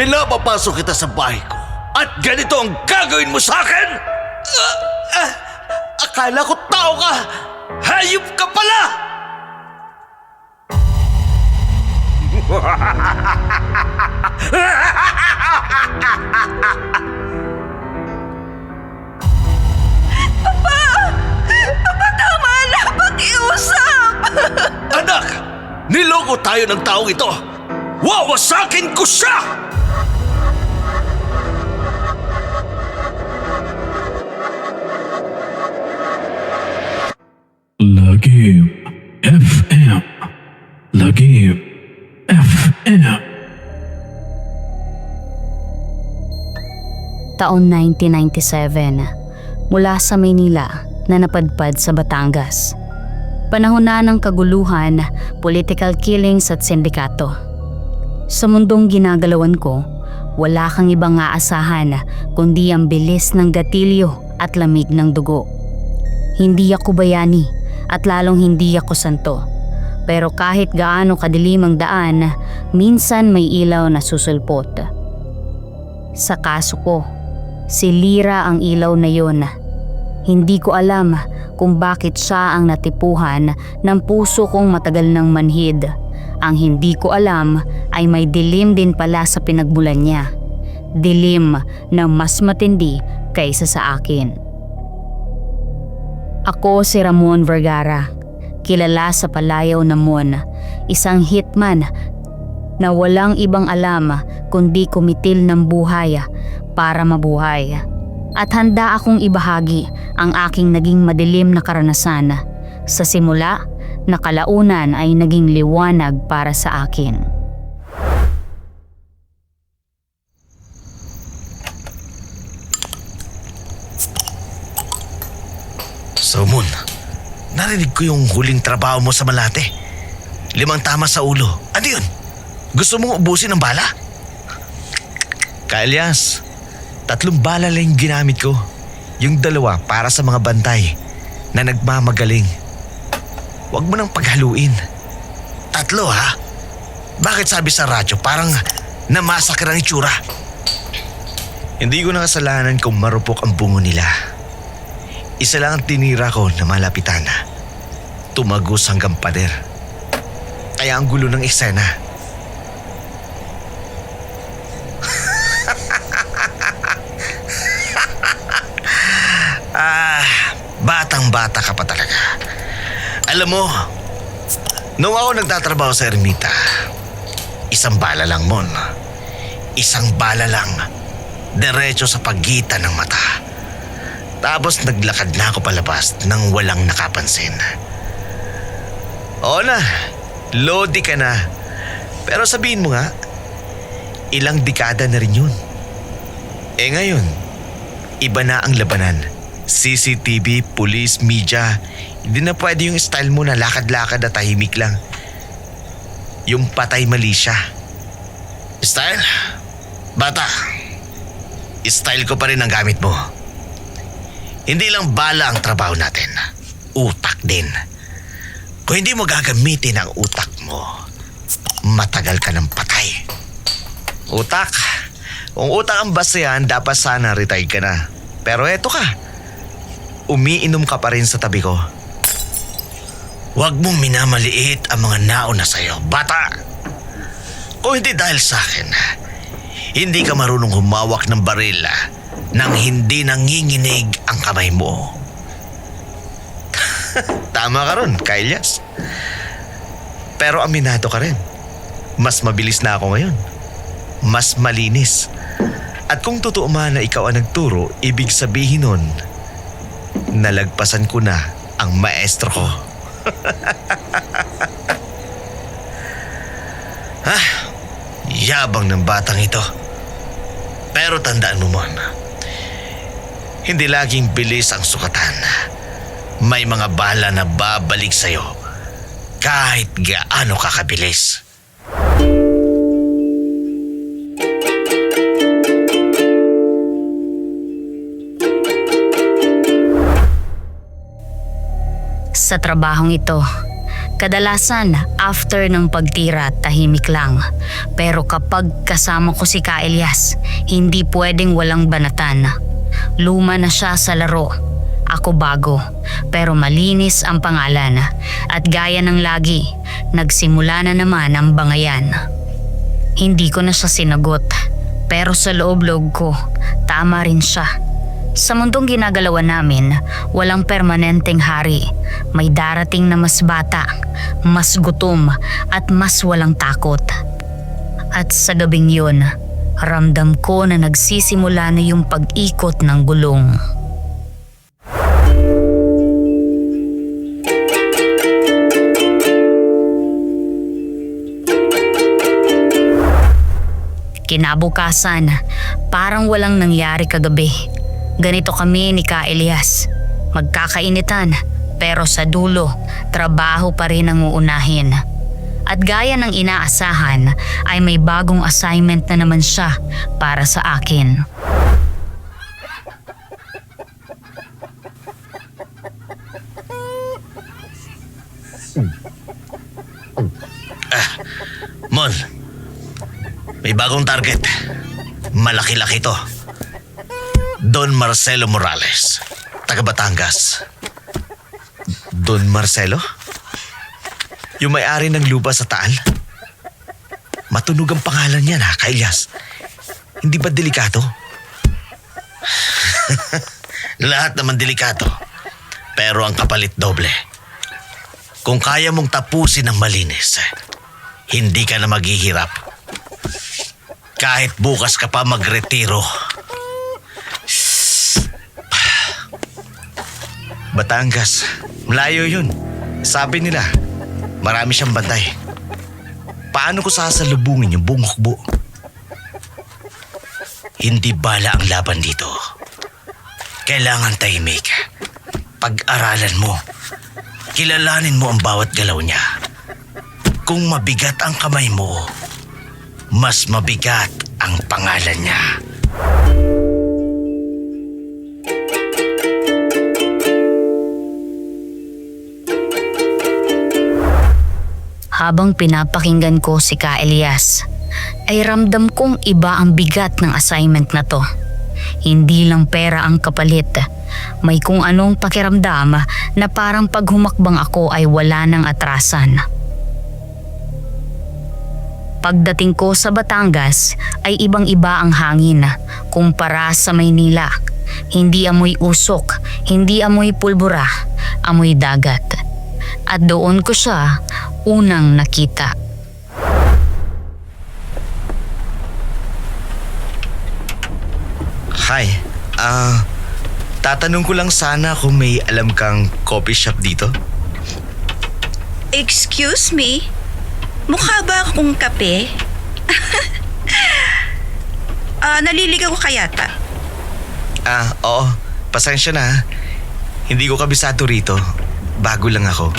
Pinapapasok kita sa bahay ko. At ganito ang gagawin mo sa akin? Ah, ah, akala ko tao ka! Hayop ka pala! Tama na! Pakiusap! Anak! Niloko tayo ng taong ito! Wawasakin ko siya! Lagim FM. Lagim FM. taon 1997 mula sa Maynila na napadpad sa Batangas. Panahon na ng kaguluhan, political killings at sindikato. Sa mundong ginagalawan ko, wala kang ibang aasahan kundi ang bilis ng gatilyo at lamig ng dugo. Hindi ako bayani at lalong hindi ako santo. Pero kahit gaano kadilim ang daan, minsan may ilaw na susulpot. Sa kaso ko, Si Lira ang ilaw na yon. Hindi ko alam kung bakit siya ang natipuhan ng puso kong matagal ng manhid. Ang hindi ko alam ay may dilim din pala sa pinagmulan niya. Dilim na mas matindi kaysa sa akin. Ako si Ramon Vergara, kilala sa Palayaw na Mon, isang hitman na walang ibang alam kundi kumitil ng buhay para mabuhay. At handa akong ibahagi ang aking naging madilim na karanasan. Sa simula, na kalaunan ay naging liwanag para sa akin. So, Moon, narinig ko yung huling trabaho mo sa Malate. Limang tama sa ulo. Ano yun? Gusto mong ubusin ng bala? Kaelyas, tatlong bala lang yung ginamit ko. Yung dalawa para sa mga bantay na nagmamagaling. Huwag mo nang paghaluin. Tatlo ha? Bakit sabi sa radyo parang namasakar ang itsura? Hindi ko nakasalanan kung marupok ang bungo nila. Isa lang ang tinira ko na malapitan. Tumagos hanggang pader. Kaya ang gulo ng eksena. ah, batang-bata ka pa talaga. Alam mo, nung ako nagtatrabaho sa ermita, isang bala lang mon. Isang bala lang. Diretso sa pagitan ng mata. Tapos naglakad na ako palabas nang walang nakapansin. Oo na, lodi ka na. Pero sabihin mo nga, ilang dekada na rin yun. Eh ngayon, iba na ang labanan. CCTV, police, media. Hindi na pwede yung style mo na lakad-lakad at tahimik lang. Yung patay mali siya. Style? Bata, style ko pa rin ang gamit mo. Hindi lang bala ang trabaho natin. Utak din. Kung hindi mo gagamitin ang utak mo, matagal ka ng patay. Utak? Kung utak ang basta yan, dapat sana retired ka na. Pero eto ka. Umiinom ka pa rin sa tabi ko. Huwag mong minamaliit ang mga nauna sa'yo, bata. Kung hindi dahil sa akin, hindi ka marunong humawak ng baril nang hindi nanginginig ang kamay mo. Tama ka ron, Kailyas. Pero aminado ka rin. Mas mabilis na ako ngayon. Mas malinis. At kung totoo man na ikaw ang nagturo, ibig sabihin nun, nalagpasan ko na ang maestro ko. ha? Yabang ng batang ito. Pero tandaan mo mon, hindi laging bilis ang sukatan. May mga bala na babalik sa'yo kahit gaano kakabilis. Sa trabahong ito, Kadalasan, after ng pagtira, tahimik lang. Pero kapag kasama ko si Ka Elias, hindi pwedeng walang banatan. Luma na siya sa laro. Ako bago, pero malinis ang pangalan. At gaya ng lagi, nagsimula na naman ang bangayan. Hindi ko na siya sinagot, pero sa loob-loob ko, tama rin siya. Sa mundong ginagalawan namin, walang permanenteng hari. May darating na mas bata, mas gutom, at mas walang takot. At sa gabing yun, ramdam ko na nagsisimula na yung pag-ikot ng gulong. Kinabukasan, parang walang nangyari kagabi. Ganito kami ni Ka Elias. Magkakainitan, pero sa dulo, trabaho pa rin ang uunahin. At gaya ng inaasahan, ay may bagong assignment na naman siya para sa akin. Mon, may bagong target. Malaki-laki to. Don Marcelo Morales, taga Batangas. Don Marcelo? Yung may-ari ng lupa sa Taal? Matunog ang pangalan niya na, Kailyas. Hindi ba delikato? Lahat naman delikato. Pero ang kapalit doble. Kung kaya mong tapusin ng malinis, hindi ka na maghihirap. Kahit bukas ka pa magretiro. Batangas, malayo yun. Sabi nila, marami siyang bantay. Paano ko sasalubungin yung buong hukbo? Hindi bala ang laban dito. Kailangan tahimik. Pag-aralan mo. Kilalanin mo ang bawat galaw niya. Kung mabigat ang kamay mo, mas mabigat ang pangalan niya. Habang pinapakinggan ko si Ka Elias, ay ramdam kong iba ang bigat ng assignment na to. Hindi lang pera ang kapalit. May kung anong pakiramdam na parang pag humakbang ako ay wala ng atrasan. Pagdating ko sa Batangas ay ibang-iba ang hangin kumpara sa Maynila. Hindi amoy usok, hindi amoy pulbura, amoy dagat. At doon ko siya unang nakita. Hi, ah, tatanong ko lang sana kung may alam kang coffee shop dito. Excuse me? Mukha ba akong kape? Ah, naliligaw ka yata. Ah, oo, pasensya na. ha. Hindi ko kabisado rito. Bago lang ako.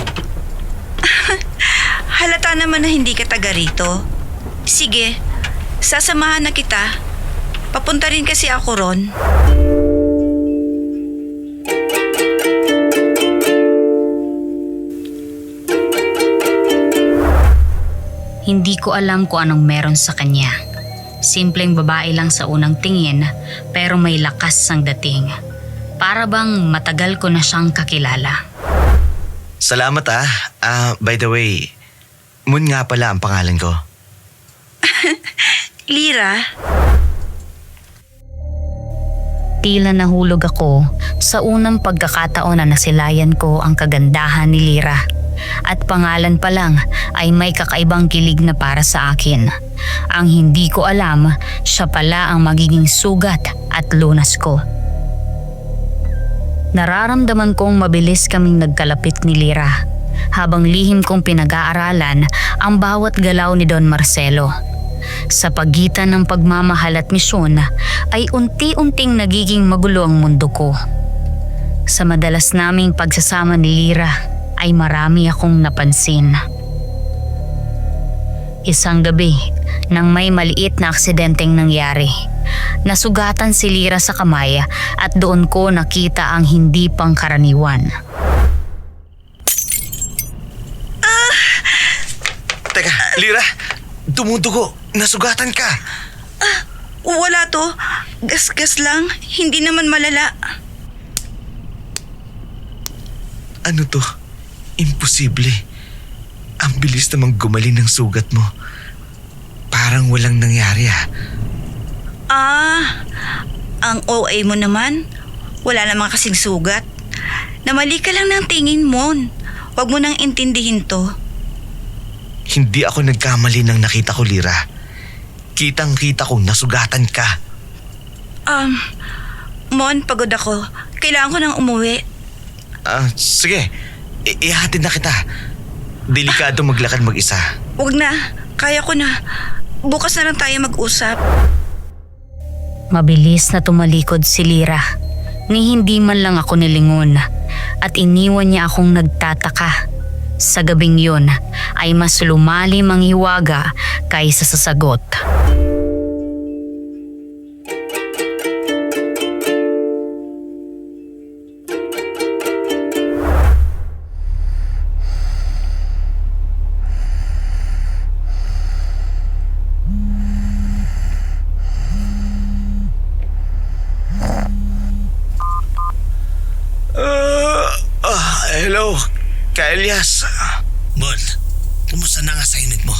Halata naman na hindi ka taga rito. Sige, sasamahan na kita. Papunta rin kasi ako ron. Hindi ko alam kung anong meron sa kanya. Simpleng babae lang sa unang tingin pero may lakas ang dating. Para bang matagal ko na siyang kakilala. Salamat ah. Ah, by the way, Moon nga pala ang pangalan ko. Lira, Tila nahulog ako sa unang pagkakataon na nasilayan ko ang kagandahan ni Lira. At pangalan pa lang ay may kakaibang kilig na para sa akin. Ang hindi ko alam, siya pala ang magiging sugat at lunas ko. Nararamdaman kong mabilis kaming nagkalapit ni Lira habang lihim kong pinag-aaralan ang bawat galaw ni Don Marcelo. Sa pagitan ng pagmamahal at misyon ay unti-unting nagiging magulo ang mundo ko. Sa madalas naming pagsasama ni Lira ay marami akong napansin. Isang gabi, nang may maliit na aksidenteng nangyari, nasugatan si Lira sa kamay at doon ko nakita ang hindi pangkaraniwan. Lira, dumudugo. Nasugatan ka. Wala to. Gas-gas lang. Hindi naman malala. Ano to? Imposible. Ang bilis namang gumaling ng sugat mo. Parang walang nangyari ah. Ah, ang OA mo naman. Wala naman kasing sugat. Namali ka lang ng tingin mo. Huwag mo nang intindihin to. Hindi ako nagkamali nang nakita ko, Lira. Kitang kita kong nasugatan ka. Um, Mon, pagod ako. Kailangan ko nang umuwi. Ah, sige. I- ihatid na kita. Delikado maglakad mag-isa. Huwag na. Kaya ko na. Bukas na lang tayo mag-usap. Mabilis na tumalikod si Lira. Ni hindi man lang ako nilingon at iniwan niya akong nagtataka. Sa gabing yun ay mas lumalim ang hiwaga kaysa sa sagot. Ah, ah, hello, Kaelyas. Mon, kumusta na ang assignment mo?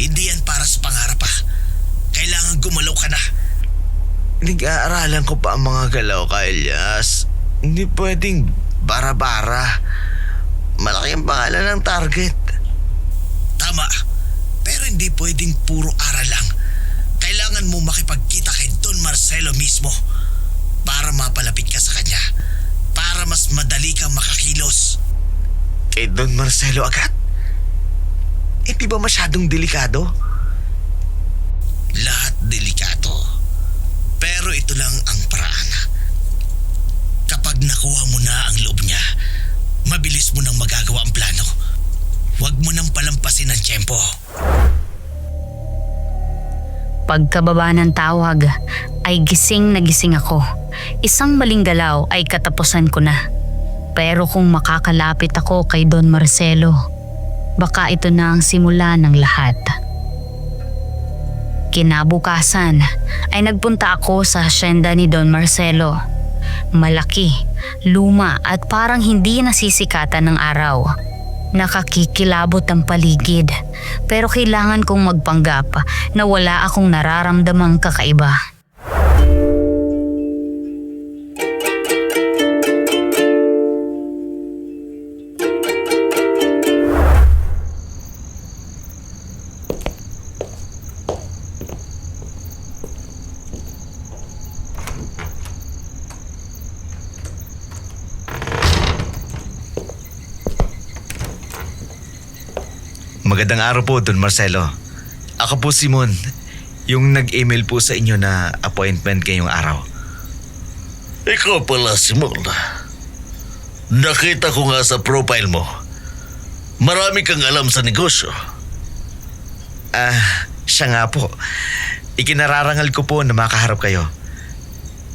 Hindi yan para sa pangarap pa. Kailangan gumalaw ka na. Nag-aaralan ko pa ang mga galaw, Kaelyas. Hindi pwedeng bara-bara. Malaki ang pangalan ng target. Tama. Pero hindi pwedeng puro aral lang. Kailangan mo makipagkita kay Don Marcelo mismo para mapalapit ka sa kanya. Para mas madali kang makakilos. Kay Don Marcelo agad? Eh ba masyadong delikado? Lahat delikato. Pero ito lang ang paraan. Kapag nakuha mo na ang loob niya, mabilis mo nang magagawa ang plano. Huwag mo nang palampasin ang tiyempo. Pagkababa ng tawag ay gising na gising ako. Isang maling galaw ay katapusan ko na. Pero kung makakalapit ako kay Don Marcelo, baka ito na ang simula ng lahat. Kinabukasan ay nagpunta ako sa hasyenda ni Don Marcelo. Malaki, luma at parang hindi nasisikatan ng araw. Nakakikilabot ang paligid pero kailangan kong magpanggap na wala akong nararamdamang kakaiba. Magandang araw po, Don Marcelo. Ako po si Mon, yung nag-email po sa inyo na appointment ngayong araw. Ikaw pala, Simon. Nakita ko nga sa profile mo. Marami kang alam sa negosyo. Ah, siya nga po. Ikinararangal ko po na makaharap kayo.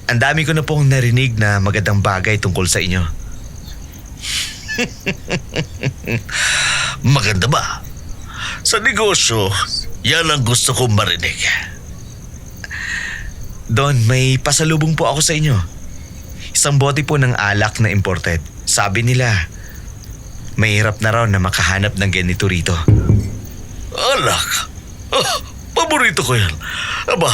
Ang dami ko na pong narinig na magandang bagay tungkol sa inyo. Maganda ba? Sa negosyo, yan ang gusto kong marinig. Don, may pasalubong po ako sa inyo. Isang bote po ng alak na imported. Sabi nila, mahirap na raw na makahanap ng ganito rito. Alak? Ah, paborito ko yan. Aba,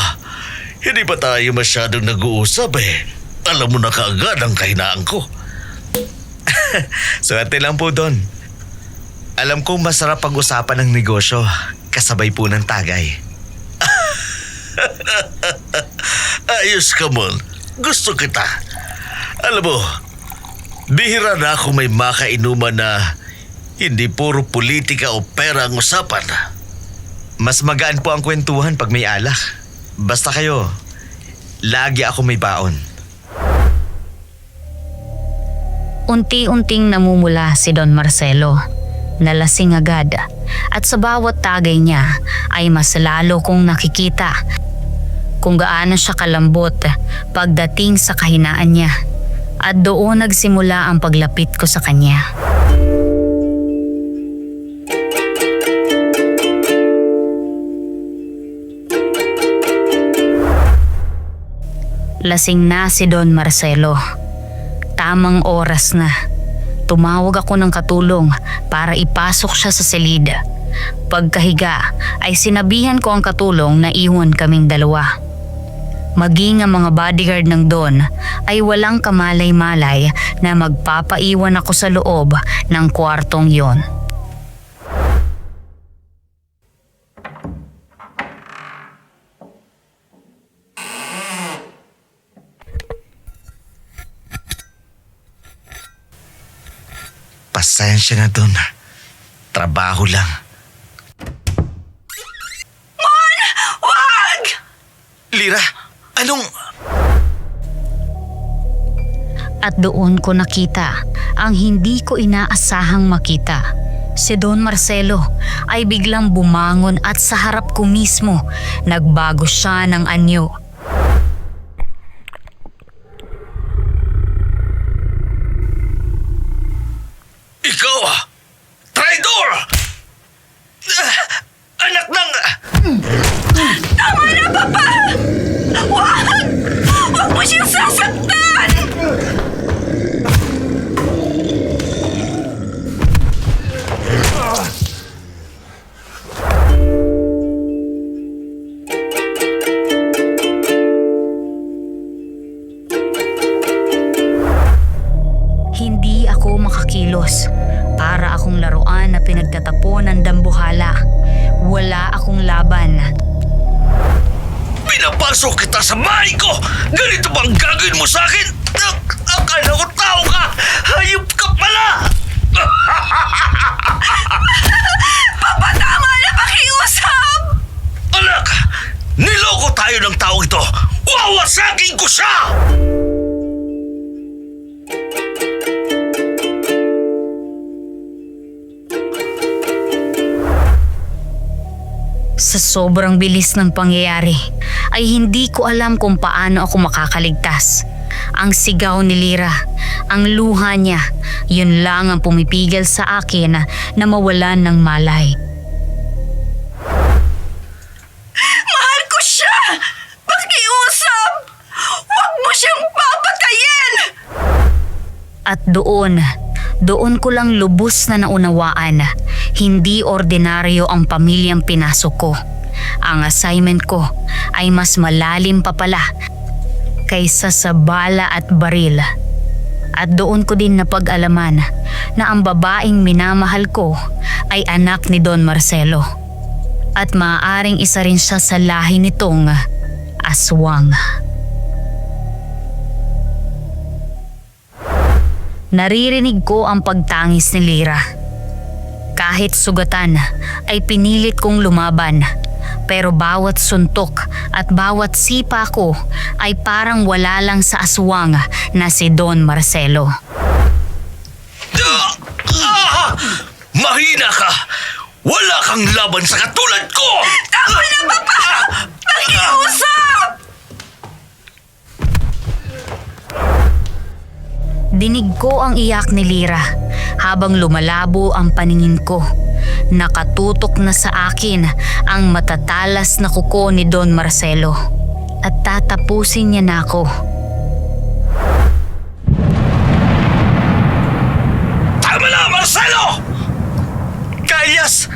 hindi pa tayo masyadong nag-uusap eh. Alam mo na kaagad ang kahinaan ko. Swerte lang po, Don. Alam kong masarap pag-usapan ng negosyo kasabay po ng tagay. Ayos ka, Mon. Gusto kita. Alam mo, bihira na ako may makainuman na hindi puro politika o pera ang usapan. Mas magaan po ang kwentuhan pag may alak. Basta kayo, lagi ako may baon. Unti-unting namumula si Don Marcelo. Nalasing agad at sa bawat tagay niya ay mas lalo kong nakikita kung gaano siya kalambot pagdating sa kahinaan niya. At doon nagsimula ang paglapit ko sa kanya. Lasing na si Don Marcelo. Tamang oras na. Tumawag ako ng katulong para ipasok siya sa silid. Pagkahiga ay sinabihan ko ang katulong na iwan kaming dalawa. Maging ang mga bodyguard ng Don ay walang kamalay-malay na magpapaiwan ako sa loob ng kwartong yon. Pasensya na dun. Trabaho lang. Wag! Lira, anong... At doon ko nakita ang hindi ko inaasahang makita. Si Don Marcelo ay biglang bumangon at sa harap ko mismo nagbago siya ng anyo. Sobrang bilis ng pangyayari ay hindi ko alam kung paano ako makakaligtas. Ang sigaw ni Lira, ang luha niya, yun lang ang pumipigil sa akin na mawalan ng malay. Mahal ko siya! Pakiusap! Wag mo siyang papatayin! At doon, doon ko lang lubos na naunawaan. Hindi ordinaryo ang pamilyang pinasok ko. Ang assignment ko ay mas malalim pa pala kaysa sa bala at baril. At doon ko din napag-alaman na ang babaeng minamahal ko ay anak ni Don Marcelo. At maaaring isa rin siya sa lahi nitong aswang. Naririnig ko ang pagtangis ni Lira. Kahit sugatan ay pinilit kong lumaban. Pero bawat suntok at bawat sipa ko ay parang wala lang sa aswang na si Don Marcelo. Ah! Ah! Mahina ka! Wala kang laban sa katulad ko! Tama na, Papa! Pakiusap! Dinig ko ang iyak ni Lira habang lumalabo ang paningin ko. Nakatutok na sa akin ang matatalas na kuko ni Don Marcelo. At tatapusin niya na ako. Tama na, Marcelo! Kayas!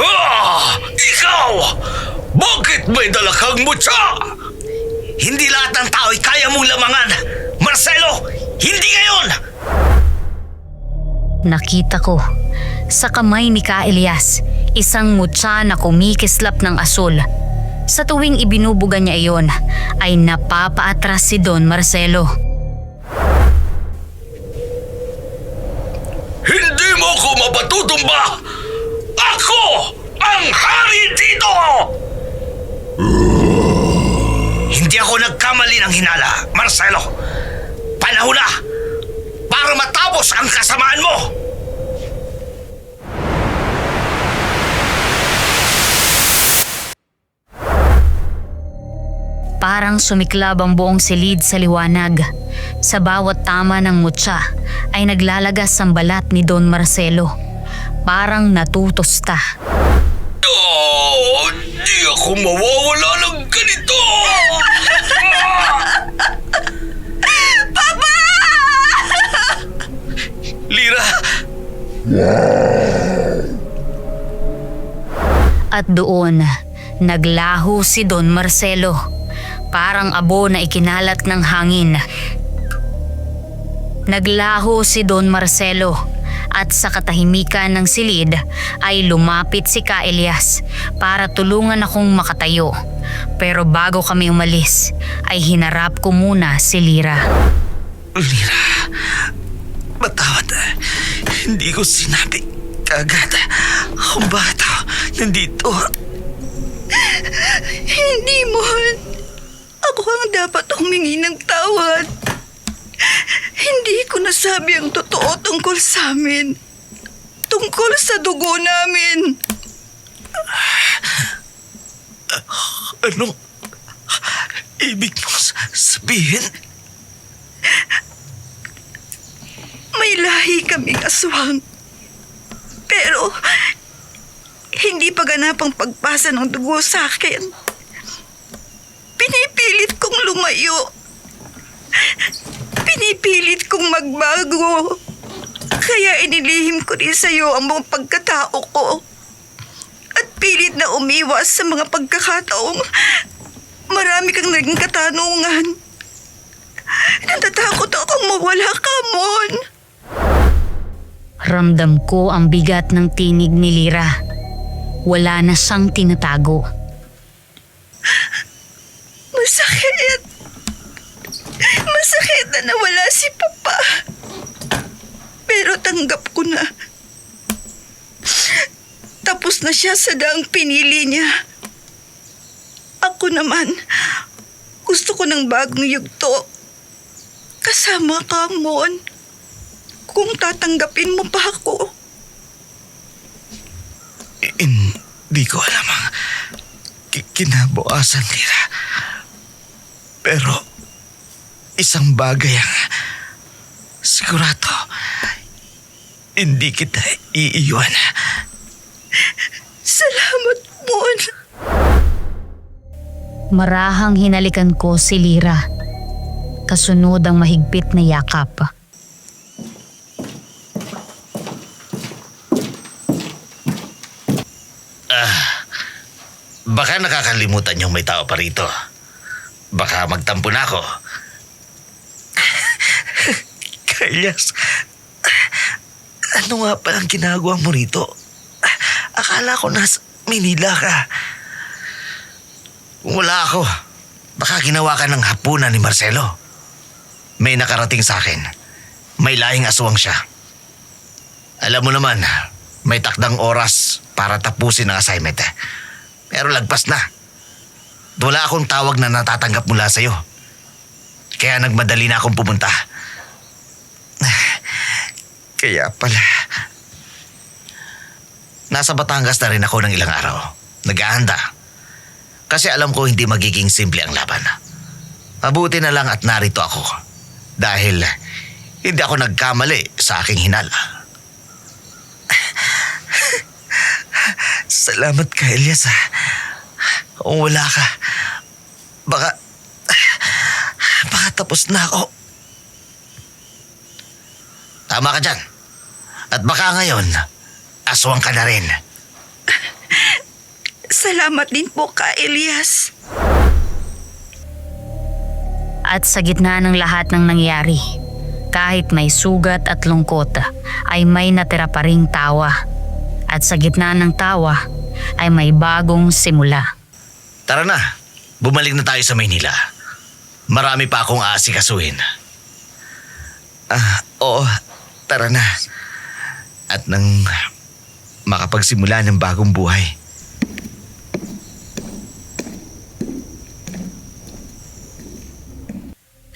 Ah! Ikaw! Bakit may dala kang mutya? Hindi lahat ng tao ay kaya mong lamangan. Marcelo, hindi ngayon! Nakita ko sa kamay ni Ka Elias isang mutya na kumikislap ng asul. Sa tuwing ibinubuga niya iyon ay napapaatras si Don Marcelo. Hindi mo ko mapatutumba! Ako ang hari dito! Hindi ako nagkamali ng hinala, Marcelo. Panahon na para matapos ang kasamaan mo! Parang sumiklab ang buong silid sa liwanag. Sa bawat tama ng mutya ay naglalagas ang balat ni Don Marcelo. Parang natutosta. Oh, di ako mawawala At doon, naglaho si Don Marcelo. Parang abo na ikinalat ng hangin. Naglaho si Don Marcelo at sa katahimikan ng silid ay lumapit si Ka Elias para tulungan akong makatayo. Pero bago kami umalis ay hinarap ko muna si Lira. Lira, matawad. Hindi ko sinabi kagad kung bakit ako nandito. Hindi mo. Ako ang dapat humingi ng tawad. Hindi ko nasabi ang totoo tungkol sa amin. Tungkol sa dugo namin. Anong ibig mo s- sabihin? May lahi kaming aswang. Pero, hindi pa ganap ang pagpasa ng dugo sa akin. Pinipilit kong lumayo. Pinipilit kong magbago. Kaya inilihim ko rin sa'yo ang mga pagkatao ko. At pilit na umiwas sa mga pagkakataong marami kang naging katanungan. Natatakot akong mawala ka, Mon. Ramdam ko ang bigat ng tinig ni Lira. Wala na siyang tinatago. Masakit. Masakit na nawala si Papa. Pero tanggap ko na. Tapos na siya sa daang pinili niya. Ako naman, gusto ko ng bagong yugto. Kasama ka, Mon. Kung tatanggapin mo pa ako. Hindi ko alam ang ki- kinabukasan nila. Pero isang bagay ang sigurado hindi kita iiwan. Salamat, Mon. Marahang hinalikan ko si Lira. Kasunod ang mahigpit na yakap. Baka nakakalimutan yung may tao pa rito. Baka magtampo na ako. Kailas, ano nga palang ginagawa mo rito? Akala ko nasa Manila ka. Kung wala ako, baka ginawa ka ng hapunan ni Marcelo. May nakarating sa akin. May lahing aswang siya. Alam mo naman, may takdang oras para tapusin ang assignment. Pero lagpas na. Wala akong tawag na natatanggap mula sa'yo. Kaya nagmadali na akong pumunta. Kaya pala, Nasa Batangas na rin ako ng ilang araw. Naghahanda. Kasi alam ko hindi magiging simple ang laban. Mabuti na lang at narito ako. Dahil hindi ako nagkamali sa aking hinala. Salamat ka Elias ha. Kung wala ka, baka, baka tapos na ako. Tama ka dyan. At baka ngayon, aswang ka na rin. Salamat din po ka, Elias. At sa gitna ng lahat ng nangyari, kahit may sugat at lungkot, ay may natira pa ring tawa. At sa gitna ng tawa, ay may bagong simula. Tara na, bumalik na tayo sa Maynila. Marami pa akong aasikasuhin. Ah, oo, tara na. At nang makapagsimula ng bagong buhay.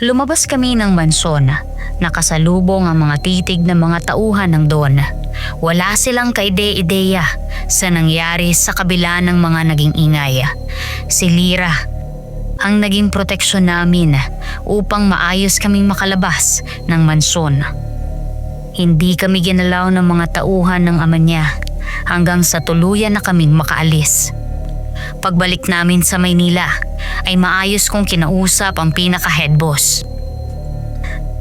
Lumabas kami ng mansyon. Nakasalubong ang mga titig ng mga tauhan ng Don. Wala silang kaide-ideya sa nangyari sa kabila ng mga naging ingay. Si Lira ang naging proteksyon namin upang maayos kaming makalabas ng mansyon. Hindi kami ginalaw ng mga tauhan ng ama niya hanggang sa tuluyan na kaming makaalis. Pagbalik namin sa Maynila ay maayos kong kinausap ang pinaka-head boss.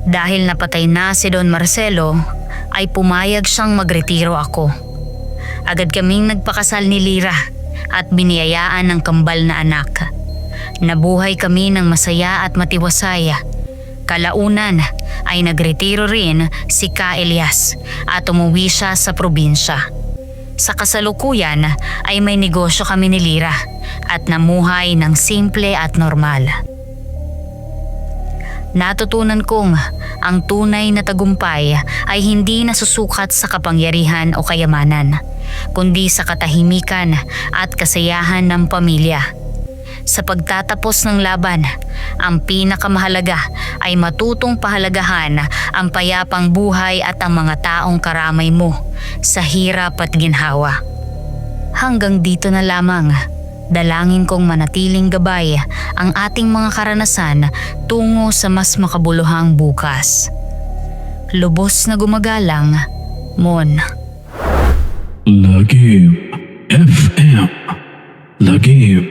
Dahil napatay na si Don Marcelo, ay pumayag siyang magretiro ako. Agad kaming nagpakasal ni Lira at biniyayaan ng kambal na anak. Nabuhay kami ng masaya at matiwasay. Kalaunan ay nagretiro rin si Ka Elias at umuwi siya sa probinsya. Sa kasalukuyan ay may negosyo kami ni Lira at namuhay ng simple at normal. Natutunan kong ang tunay na tagumpay ay hindi nasusukat sa kapangyarihan o kayamanan, kundi sa katahimikan at kasayahan ng pamilya. Sa pagtatapos ng laban, ang pinakamahalaga ay matutong pahalagahan ang payapang buhay at ang mga taong karamay mo sa hirap at ginhawa. Hanggang dito na lamang. Dalangin kong manatiling gabay ang ating mga karanasan tungo sa mas makabuluhang bukas. Lubos na gumagalang, Mon. Lagim FM. Lagim